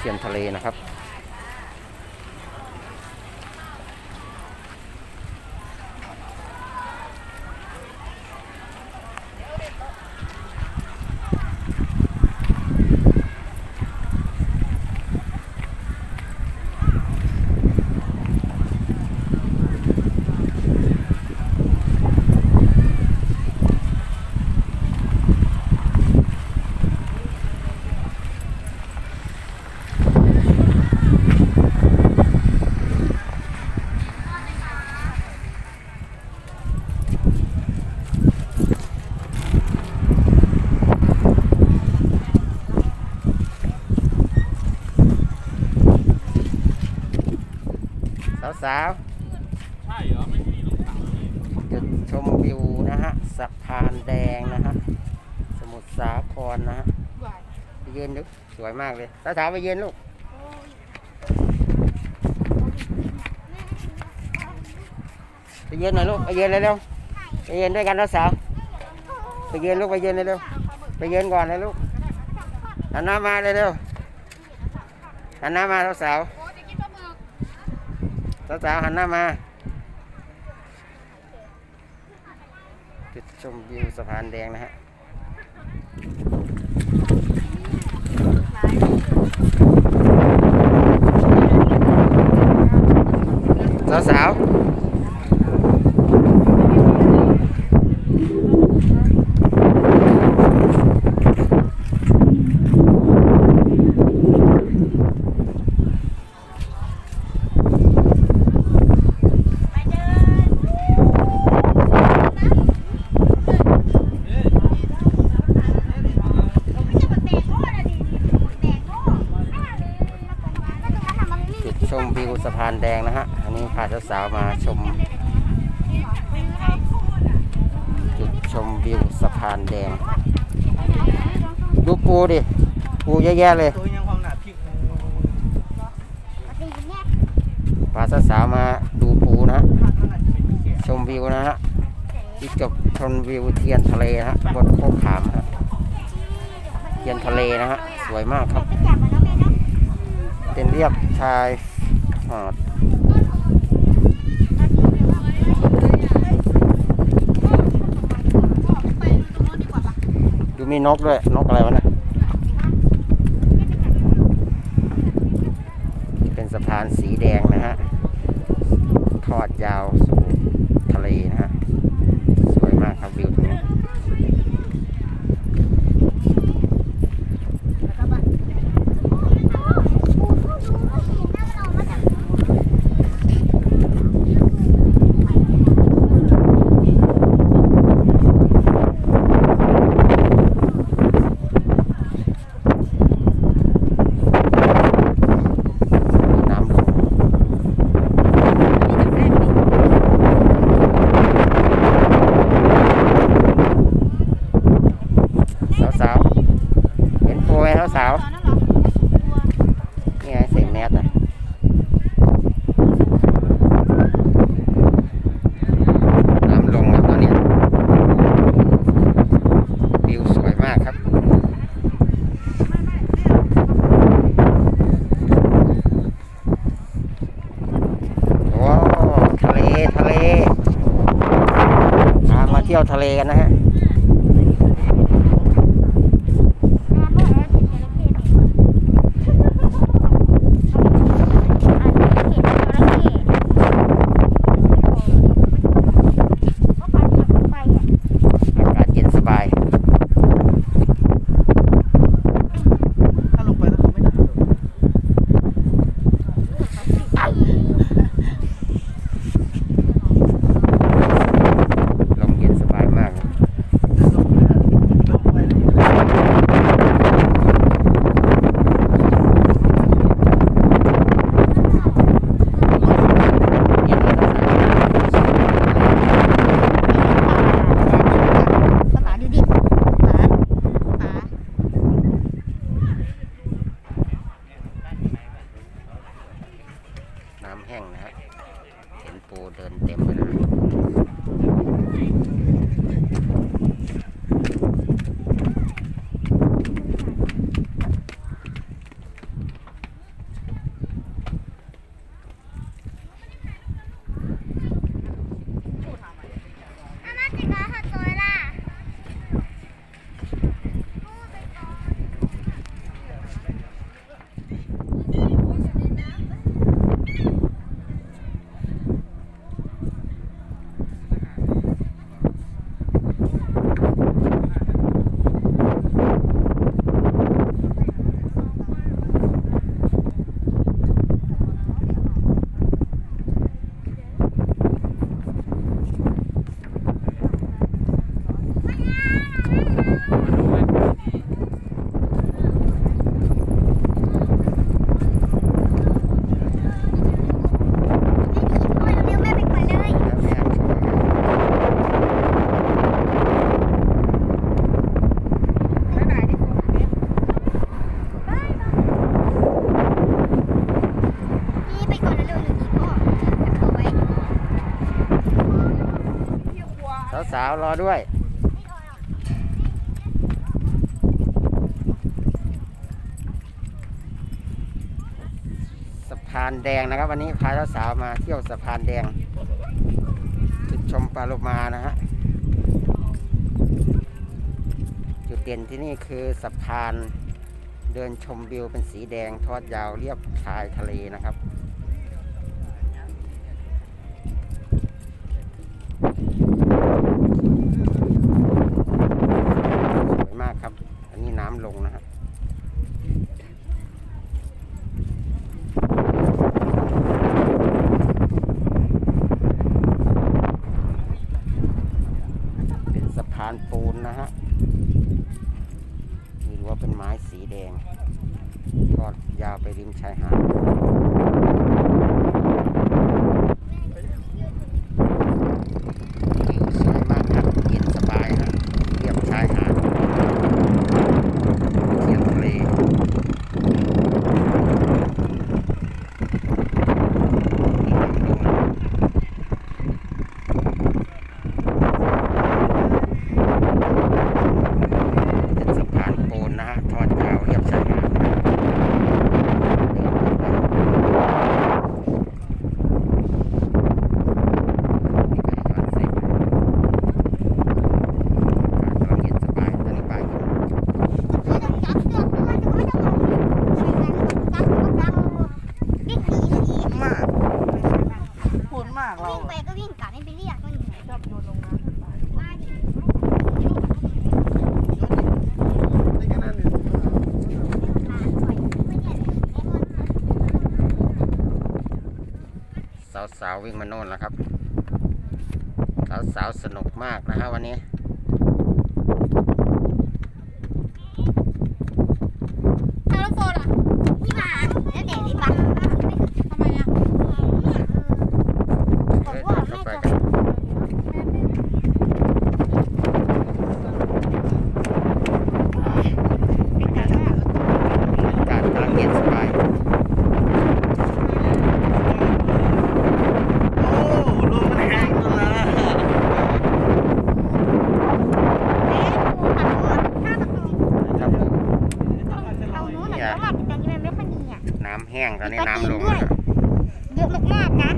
เทียมทะเลนะครับ สาว ใช่เหรอ ไม่มีลูกสาวเลยๆจุดชมวิวนะฮะสะพานแดงนะฮะสมุทรสาครนะฮะไปยืนดูสวยมากเลยสาวๆไปยืนลูกไปยืนหน่อยลูกไปยืนเร็วๆไปยืนด้วยกันนะสาวไปยืนลูกไปยืนเร็วๆไปยืนก่อนเลยลูกหันหน้ามาเร็วๆหันหน้ามาสาวๆ สาวๆหันหน้ามาจุดชมวิวสะพานแดงนะฮะสาวๆจุดชมวิวสะพานแดงนะฮะ อันนี้พาสาวๆมาชม จุดชม วิวสะพานแดง ดูปูดิ ปูเยอะแยะเลย ตัวยังความหนาพริกพาสาวๆมาดูปูนะฮะชมวิวนะฮะที่จบชมวิวเทียนทะเลนะฮะบนโคกขามนะฮะเทียนทะเลนะฮะ สวยมากครับ เป็นเรียบชายหาด มีนกด้วย นกอะไรวะเนี่ยเป็นสะพานสีแดงนะฮะ ทอดยาวสู่ทะเลนะฮะ สวยมากครับวิวตรงนี้ น้ำลงสาวๆ เห็นปูไหมสาวๆนี่ไงเสียงแนทนะน้ำลงแล้วตอนเนี้ยวิวสวยมากครับ ว้าวทะเล ทะเลพามาเทะเลกันนะาวรอด้วย สะพานแดงนะครับ วันนี้พาสาวมาเที่ยวสะพานแดงจุดชมปลาโลมานะฮะจุดเด่นที่นี่คือสะพานเดินชมวิวเป็นสีแดงทอดยาวเรียบชายทะเลนะครับ ชายหาด วิ่งมาโน่นแล้วครับสาวสสนุกมากนะฮะวันนี้ แห้งตอนนี้น้ำลง ด้วย เยอะมากๆนะ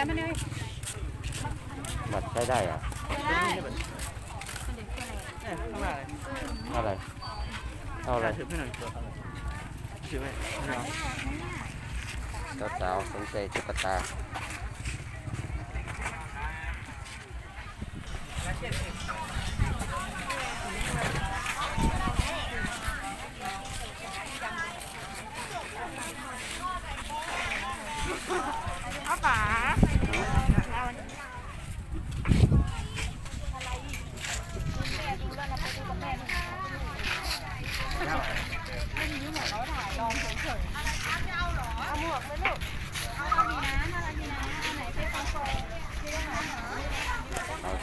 ขอบคุณแจมาเลยบัตรใช้ได้อะได้เนี่ยข้างหน้าเลยเท่าไหร่เท่าไหร่ถือให้หน่อยตัวถือไหมไม่เอาสาวๆสนใจตุ๊กตาเอาฝา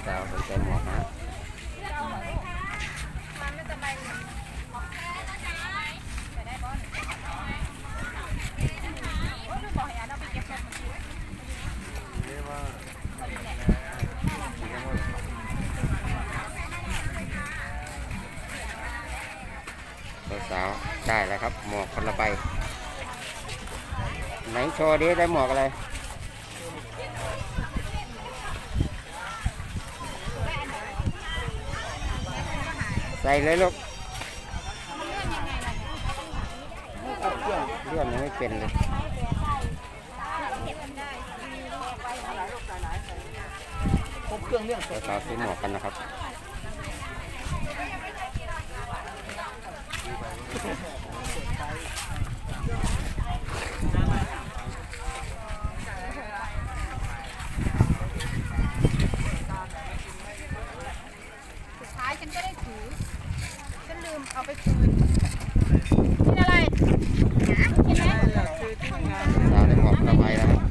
สาวๆสนใจหมวกนะ เรียกว่า สาวๆได้แล้วครับ หมวกคนละใบไหนโช ว์ดิได้หมวกอะไรใส่เลยลูกเลื่อนยังไม่เป็นเลยครบเครื่องเรื่องสาวๆซื้อหมวกกันนะครับ สุดท้ายฉันก็ได้ถือ ฉันลืมเอา ไปคืนกินอะไรกินไหมคือที่งานสาวได้หมวกคนละใบแล้วครับ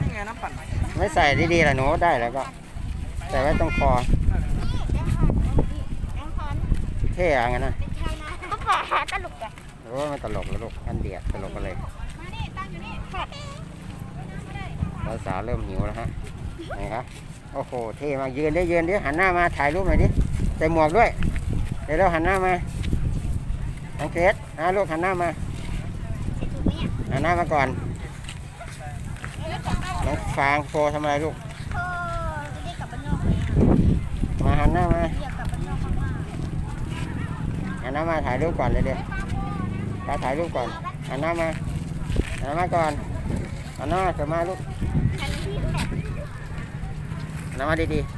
ที่งน้ำปั่นไม่ใส่ดีๆล่ะหนูได้แล้วก็ใส่ไว้ตรงคองคอเท่อะงั้นนะเป็นใครนะก็ปลาตลกอะโอ้มันตลกแล้วลูกอันเดียดตลกกันเลยมานี่ตั้งอะแล้วสาวเริ่มหิวแล้วฮะไหนครับโอ้โหเท่มากยืนได้ยืนดิหันหน้ามาถ่ายรูปหน่อยดิใส่หมวกด้วย เดี๋ยวเราหันหน้ามาน้องเกรซนะลูกหันหน้ามาหันหน้ามาก่อน น้องฟางโฟทำอะไรลูก มาหันหน้ามาหันหน้ามาถ่ายรูปก่อนเลยเดี๋ยวตาถ่ายรูปก่อนหันหน้ามาหันหน้ามาก่อนหันหน้าเสมาลูกหันหน้ามาดีๆ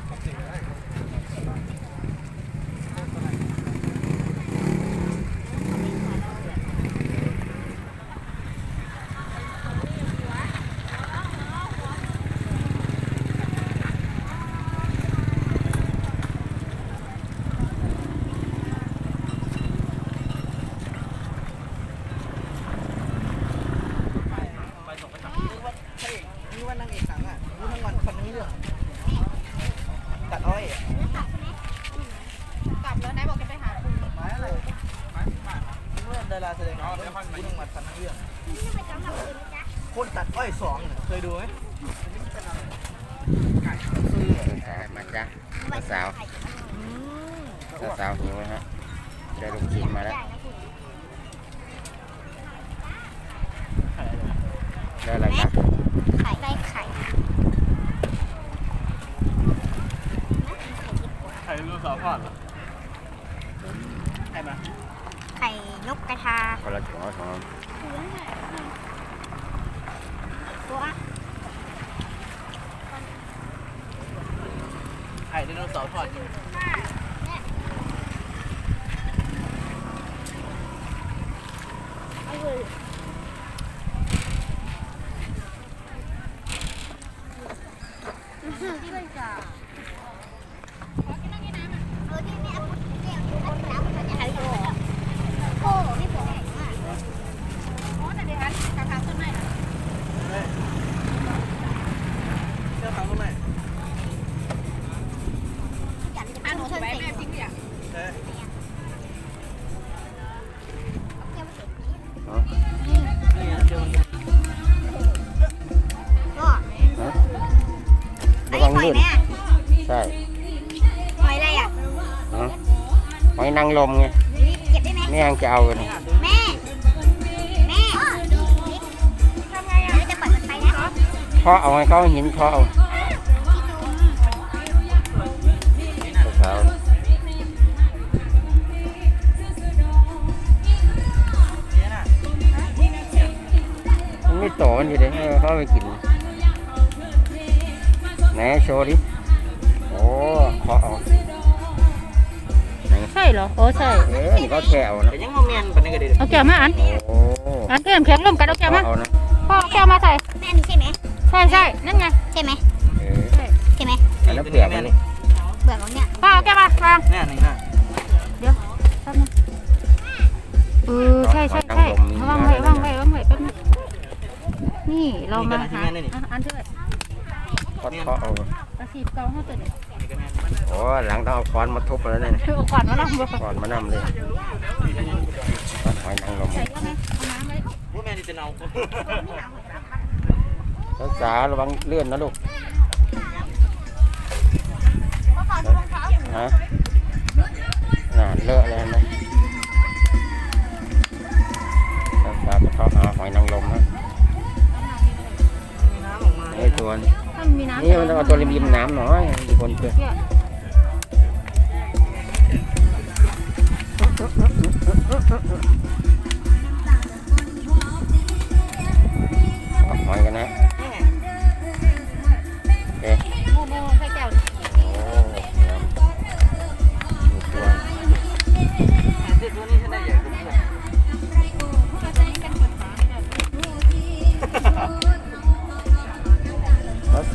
หอยนางรมไงนี่ยังจะเอาเลยนะแม่ แม่ทำไงอะจะเปิดไฟนะเคาะเอาไงเขาหินเคาะเอาสาวเนี่ยน่ะๆมันไม่โตมันอยู่เลยเออเขาเอาไปกินไหนโชว์ดิโอ้เคาะเอาไหนใช่ เหรอโอ้ใช่เออนี่เขาแช่เอานะแต่ยังโมเมนต์ปานนี้ก็ได้เอาแก้วมาอันโอ้อันเกลือแข็งร่วมกันเอาแก้วมาเอานะพ่อเอาแก้วมาใส่แม่นี่ใช่ไหมใช่ใช่นั่นไงใช่ไหมเออใช่ไหมอันนั้นเปลือกมันนี่เบื่อของเนี่ยพ่อเอาแก้วมาวางแน่นี่น่ะแป๊บนึงเออใช่ใช่ใช่วางไว้วางไว้วางไว้แป๊บนึงนี่เรามาหาอะอันเท่าไหร่เคาะเคาะเอากระสีบเกาเขาตัวนี้นี่ก็แน่ โอ้หลังต้องเอาค้อนมาทุบแล้วเนี่ยเอาก่อนมาลองบ่ค้อนมานำเลยค้อนหอยนางรมใส่ก็ไหมเอาน้ำไว้ว่าแม่นี่จะเอารักษาระวังเลื่อนนะลูกพ่อขอดูรองเท้าฮะน่าเลอะเลยเห็นะรักษากระเทาะหาหอยนางรมนะมีน้ำออกมานี่ตัวนี้ถ้า มันมีน้ำนี่มันต้องเอาตัวริมริมน้ำหน่อยอยู่บนเพื่อเนี่ยเอาหอยกันนะ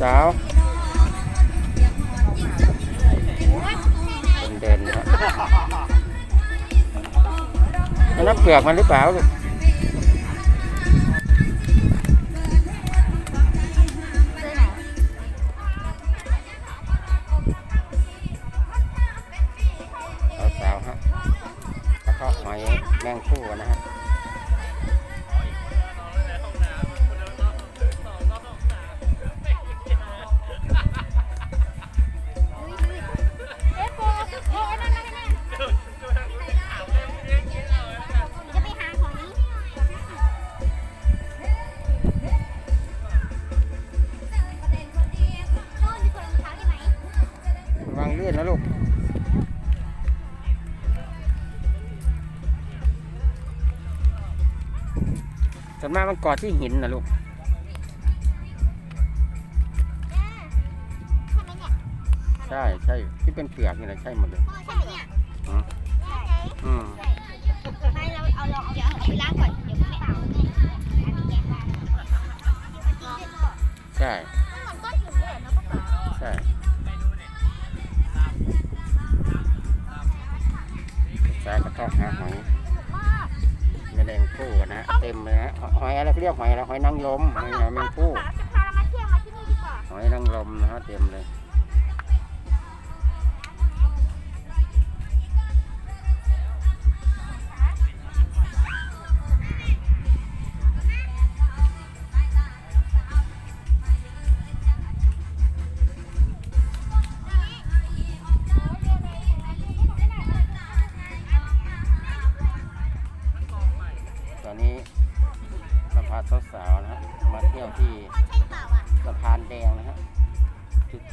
สาวเดินนะฮะอันนั้นเปลือกมันหรือเปล่าลูก มากมันเกาะที่หินนะลูกใช่ไหมเนี่ยใช่ใช่ที่เป็นเปลือกนี่แหละใช่หมดเลยพ่อใช่ไหมเนี่ยอืมใช่อืมไม่เราเอาลองเอาเดี๋ยวเอาไปล้างก่อนเดี๋ยวไม่เอาอันนี้แกะมาใช่เหมือนก้อนหินเลยเนาะป้าป๋าใช่สายกระเทาะหาหอย แมลงผู้นะฮะเต็มเลยฮะหอยอะไรเขาเรียกหอยอะไรหอยนางรมหอยแมงผู้ป๋าจะพาเรามาเที่ยวมาที่นี่ดีกว่าหอยนางรมนะฮะเต็มเลย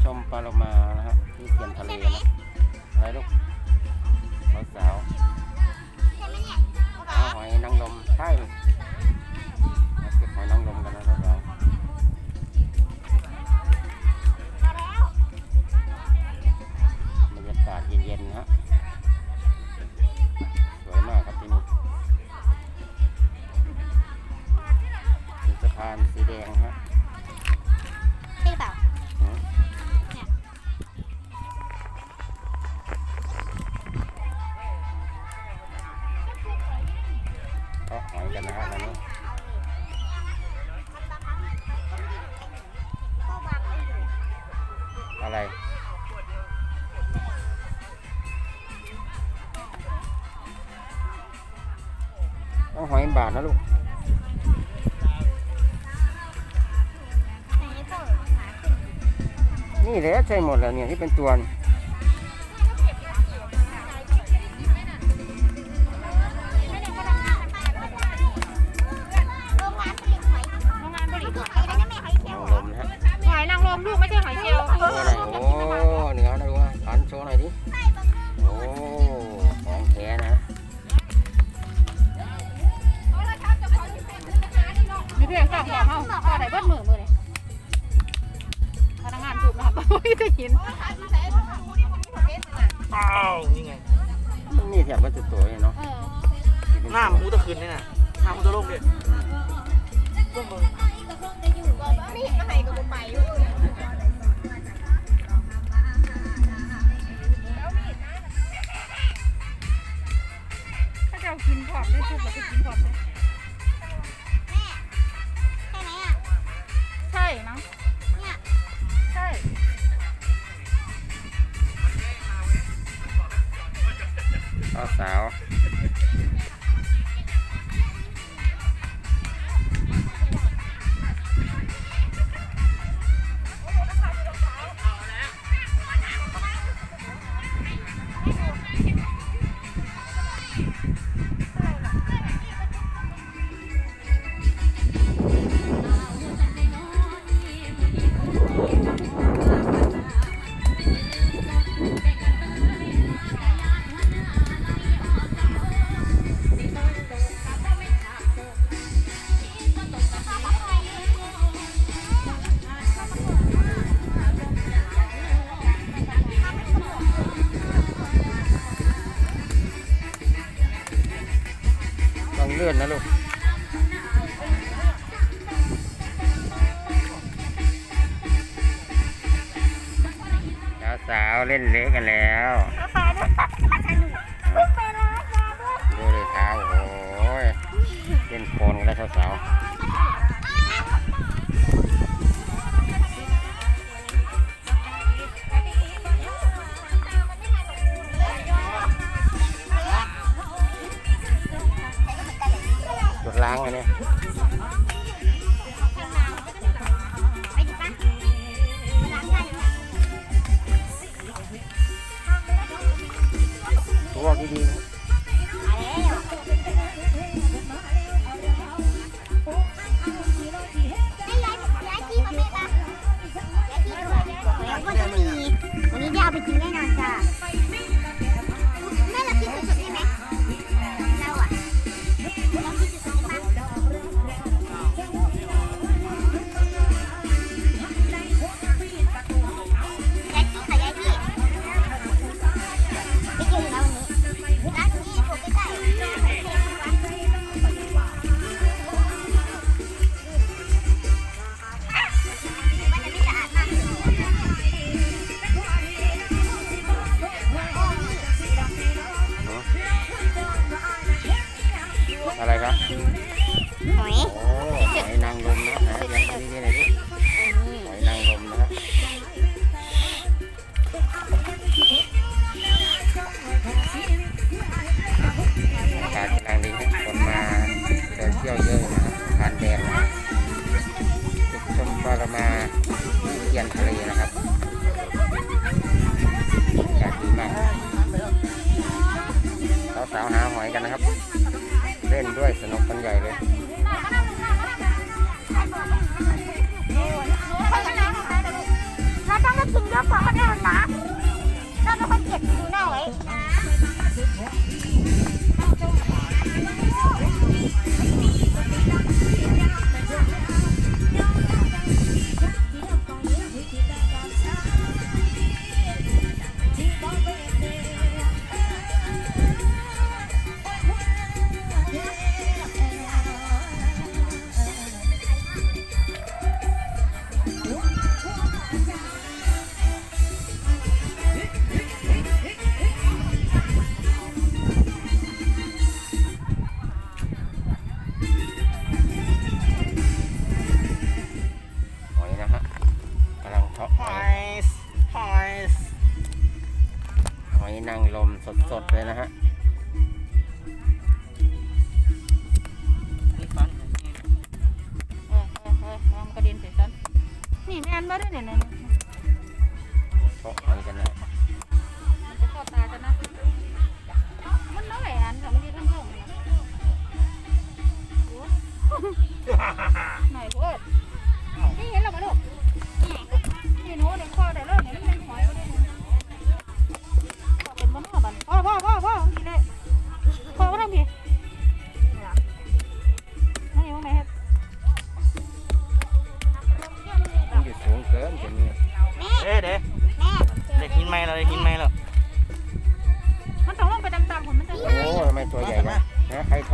ชมปลาโลมานะฮะที่เตียอนทะเลนะอะไรลูกสาวสาวหอยนางรมใช่มาเก็บหอยนางรมกันนะสาวสาวบรรยากาศเย็นๆนะฮะสวยมากครับที่นี่สะพานสีแดงฮะ นี่แหละใช่หมดแล้วเนี่ยที่เป็นตัว ได้ทุกแล้วไปกินพร้อมนใช่มั้งใช่สาว เลือนนะลูกสาวเล่นเละกันแล้วดูเลยเท้าโอ้ยเล่นโคนกันแล้วสาว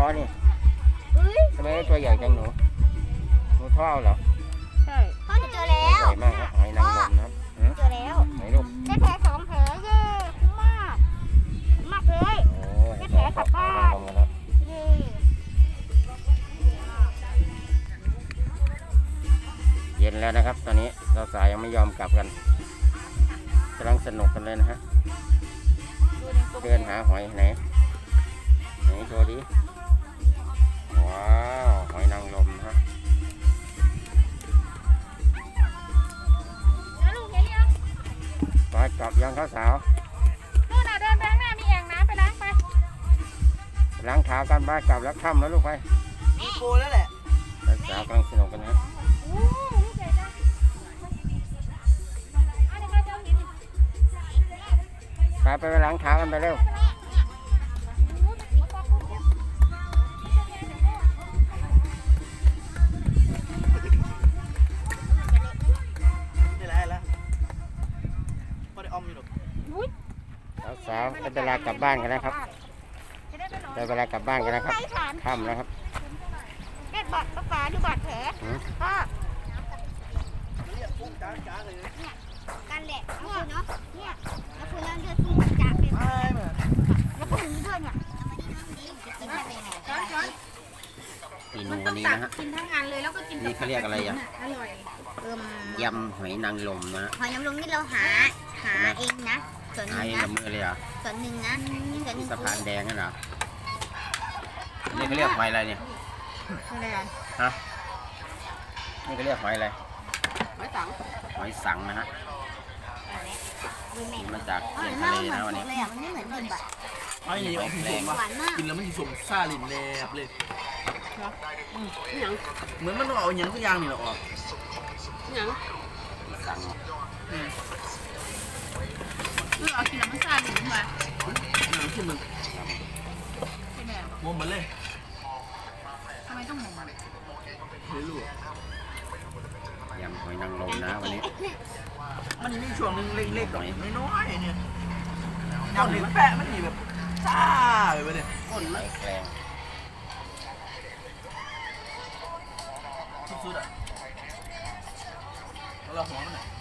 ท้อนี่อุ้ยทำไมได้ตัวใหญ่จังหนูหนูท่อเหรอใช่พ่อหนูเจอแล้วใหญ่มากครับหอยนางรมนะครับฮะเจอแล้ว ไหนลูกได้แผลสองแผลเย้คุ้มมากคุ้มมากเลย โอ้ยแผลกลับบ้านกันแล้วเย้เย็นแล้วนะครับ ตอนนี้เราสายยังไม่ยอมกลับกันกำลังสนุกกันเลยนะฮะ ดูในกลุ่มเดินหาหอยไหนไหนโชว์ดิว้าว หอยนางรมนะฮะแล้วลูกเห็นยังไปกลับยังข้าวสาวนู่นน่ะเดินไปข้างหน้ามีแอ่งน้ำไปล้างไปล้างเท้ากันบ้านกลับแล้วค่ำแล้วลูกไปมีโกแล้วแหละข้าวสาวกำลังสนุกกันนะฮะอู้ลูกใหญ่จังอะเดี๋ยวเราจะเอาหินนี่ไปไปไปล้างเท้ากันไปเร็ว กลับบ้านกันนะครับจะได้ไปนอนได้เวลากลับบ้านกันนะครับใต้ฐานค่ำแล้วครับเด็ดบาดปลาดูบาดแผลหือพ่อเรียกพุ่งจ้าจ้าเลยนะกันแหละเนี่ยเนาะเนี่ยแล้วคุณนั่งเดือดพุ่งจับเลยไม่เหมือนแล้วพุ่งนี้ด้วยเนี่ยกินได้เลยช้อนช้อนเมนูมันต้วัอนงนี้ตักนะฮะกินทั้งอันเลยแล้วก็กินนี่เขาเรียกอะไรอะอร่อยเอิ่มยำหอยนางรมนะฮะหอยนางรมนี่เราหาหาเองนะ ส่วนหหานึ่งเองนะกับมือเลยเหรอะส่วนหนึ่งนะส่วนหนึ่งสะพานแดงนั่นเหรอนี่เขาเรียกหอยอะไรเนี่ยอะไรอะฮะนี่เขาเรียกหอยอะไรไม่ตังหอยสังนะฮะดูแม่นี่มาจากอ๋อเทียนเน่าทะเลเหมือนนะวันนี้สุกเลยอะมันไม่เหมือนดิบอะไอ้นี่ออกสีส้มหวานมากกินแล้วมันสีส้มซาลินแนบเลยเหมือนมันต้องเอาอย่างทุกอย่างนี่แหละออกยังสังเออเอา กินแล้วมันซาหรือมาอย่างที่มันเป็นแบบงมมันเลยทำไมต้องหมุนไม่รู้ยำหอยนางรมนะวันนี้มันมีช่วงหนึงเล็กๆหน่อยน้อยๆเนี่ยยำหนึ่งแปะมันนี่แบบซ่าไปเลยก้นไม้แกลงสุดๆอะแล้วเราหัวมันอะ